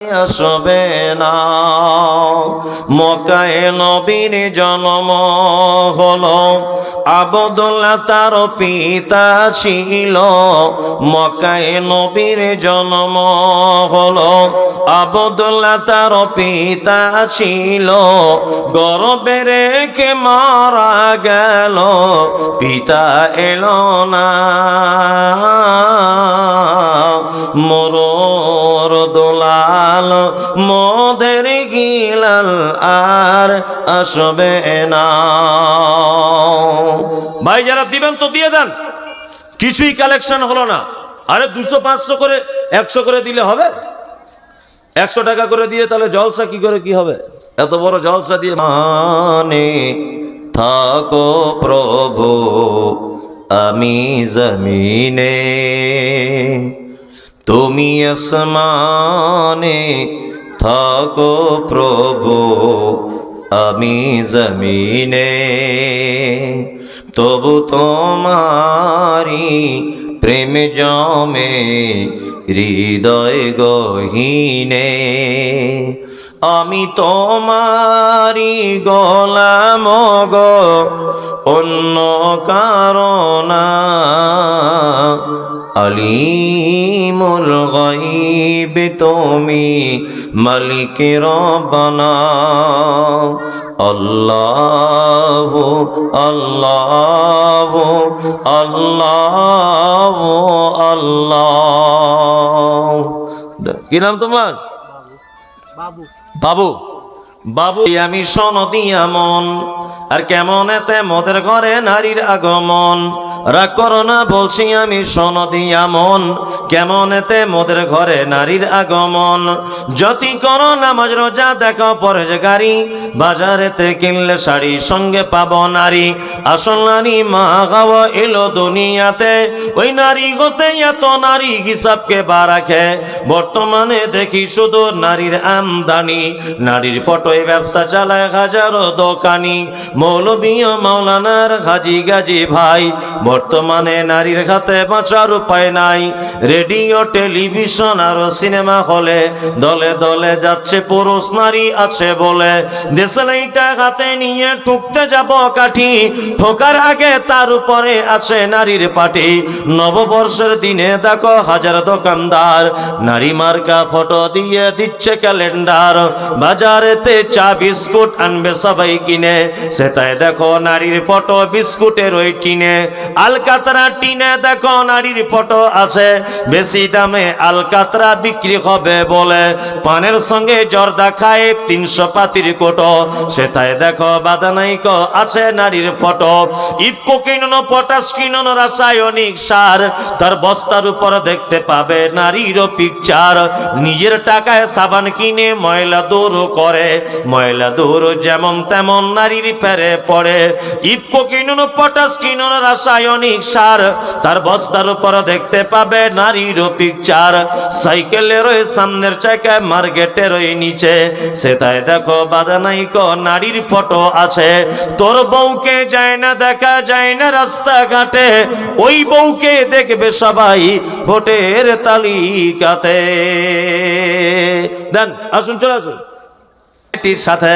আসবে না। মকায় নবীর জন্ম হলো, আবদুল্লাহ তার পিতা ছিল। মকায় নবীর জন্ম হলো, আবদুল্লাহ তার পিতা ছিল। গর্বে রেখে মারা গেল, পিতা এলো না। মোর দোলাল, মোদের গিলাল আর আসবে না। ভাই, যারা দিবেন তো দিয়ে দেন। কিছুই কালেকশন হলো না। আরে দুশো, পাঁচশো করে, একশো করে দিলে হবে? একশো টাকা করে দিয়ে তাহলে জলসা কি করে, কি হবে? এত বড় জলসা দিয়ে মানে থাকো প্রভু, আমি জমিনে। তুমি আসমানে থাকো প্রভু, আমি জমিনে। তবু তোমারি প্রেম জমে, হৃদয় গহীনে। আমি তোমারি গলাম গো, অন্য কারণা আলিমুল গাইব তুমি মালিক রব্বানা। আল্লাহ আল্লাহ আল্লাহ আল্লাহ। কি নাম তোমার? বাবু। বাবু। বাবু আমি সনদি আমন আর কেমন এতে মদের ঘরে নারীর আগমন? রাগ করো না, বলছি আমি সনদি আমন। কেমন এতে মোদের ঘরে নারীর আগমন? যতি করো নামাজ, রোজা দেখো পরে গাড়ি বাজারেতে কিনলে শাড়ি, সঙ্গে পাব নারী। আসল নারী মা গাওয়া এলো দুনিয়াতে। ওই নারী গতে এত নারী হিসাবকে বা রাখে। বর্তমানে দেখি শুধু নারীর আমদানি। নারীর ফটোয় ব্যবসা চালায় হাজারো দোকানি। মৌলবীয় মাওলানার হাজি গাজি ভাই। বর্তমানে নারীর হাতে বাঁচার উপায় নাই। রেডিও, টেলিভিশন আর সিনেমা হলে দলে দলে যাচ্ছে পুরুষ নারী আছে বলে। দেশলাইটা হাতে নিয়ে টুকতে যাব কাঠি। ঠোকার আগে তার উপরে আছে নারীর পাটি। নববর্ষের দিনে দেখো হাজার দোকানদার। নারী মার্কা ফটো দিয়ে দিচ্ছে ক্যালেন্ডার। বাজারেতে চা, বিস্কুট আনবে সবাই কিনে। সেটাই দেখো নারীর ফটো, বিস্কুটের ওই টিনে। আলকাতরা টিনে দেখো নারীর ফটো আছে। বেশি দামে আলকাতরা বিক্রি হবে বলে। পানের সঙ্গে জর্দা খায় তিনশো পাতির কোটো। সেটাই দেখো বাদানাইক আছে নারীর ফটো। ইপকো কিনন পটাশ কিনন রাসায়নিক সার। তার বস্তার উপর দেখতে পাবে নারীরও পিকচার নিজের টাকায় সাবান কিনে ময়লা দূর করে। ময়লা দূর যেমন তেমন নারীর ফেরে পড়ে। ইপকো কিনুন পটাশ কিনুন রাসায়নিক সার, তার বস্তার উপর দেখতে পাবে নারীর পিকচার সাইকেলের ওই সামনের চাকায় মার্কেটের ওই নিচে। সেটাই দেখো বাদানাইক নারীর ফটো আছে। তোর বউকে যায় না, দেখা যায় না রাস্তাঘাটে। ওই বউকে দেখবে সবাই ভোটের তালিকাতে। দেন, আসুন, চলে আসুন। সাথে